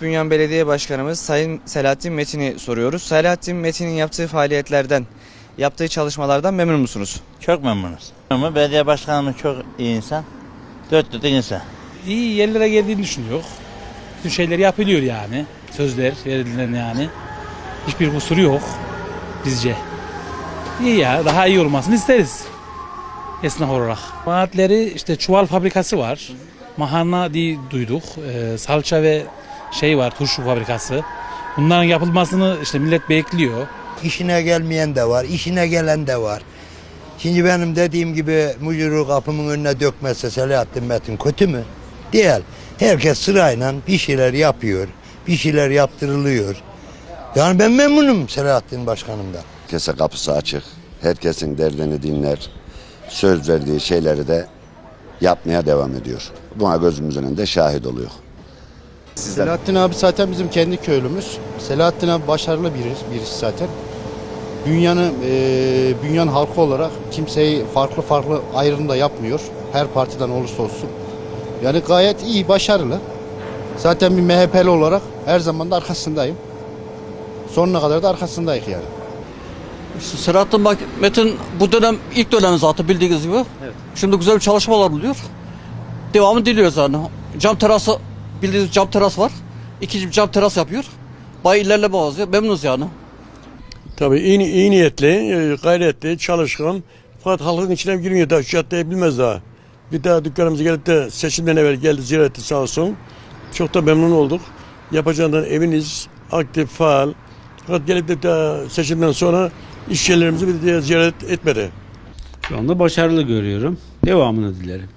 Bünyan Belediye Başkanımız Sayın Selahattin Metin'i soruyoruz. Selahattin Metin'in yaptığı faaliyetlerden, yaptığı çalışmalardan memnun musunuz? Çok memnunuz. Ama belediye başkanımız çok iyi insan. Dört dörtlük insan. iyi yerlere geldiğini düşünüyor. Bütün şeyler yapılıyor yani. Sözler verilen yani. Hiçbir kusuru yok bizce. İyi ya daha iyi olmasını isteriz. Esnaf olarak. Vaatleri işte çuval fabrikası var. Mahanna diye duyduk. Ee, salça ve şey var turşu fabrikası. Bunların yapılmasını işte millet bekliyor. İşine gelmeyen de var, işine gelen de var. Şimdi benim dediğim gibi mücürü kapımın önüne dökmezse Selahattin Metin kötü mü? Değil. Herkes sırayla bir şeyler yapıyor, bir şeyler yaptırılıyor. Yani ben memnunum Selahattin Başkanım'dan. Herkese kapısı açık. Herkesin derdini dinler. Söz verdiği şeyleri de yapmaya devam ediyor. Buna gözümüzün önünde şahit oluyor. Selahattin abi zaten bizim kendi köylümüz. Selahattin abi başarılı biri, birisi zaten. Dünyanın, e, dünyanın halkı olarak kimseyi farklı farklı ayrım da yapmıyor. Her partiden olursa olsun. Yani gayet iyi, başarılı. Zaten bir MHP'li olarak her zaman da arkasındayım. Sonuna kadar da arkasındayız yani. Selahattin Bak Metin bu dönem ilk dönemi zaten bildiğiniz gibi. Şimdi güzel bir çalışmalar buluyor. Devamı diliyoruz yani. Cam terası bildiğiniz cam teras var. İkinci bir cam teras yapıyor. Bay ilerleme var. Memnunuz yani. Tabii iyi, iyi niyetli, e, gayretli, çalışkan. Fakat halkın içine girmiyor daha şu caddeyi bilmez daha. Bir daha dükkanımıza gelip de seçimden evvel geldi ziyaret etti sağ olsun. Çok da memnun olduk. Yapacağından eminiz, aktif, faal. Fakat gelip de daha seçimden sonra iş yerlerimizi bir de ziyaret etmedi. Şu anda başarılı görüyorum. Devamını dilerim.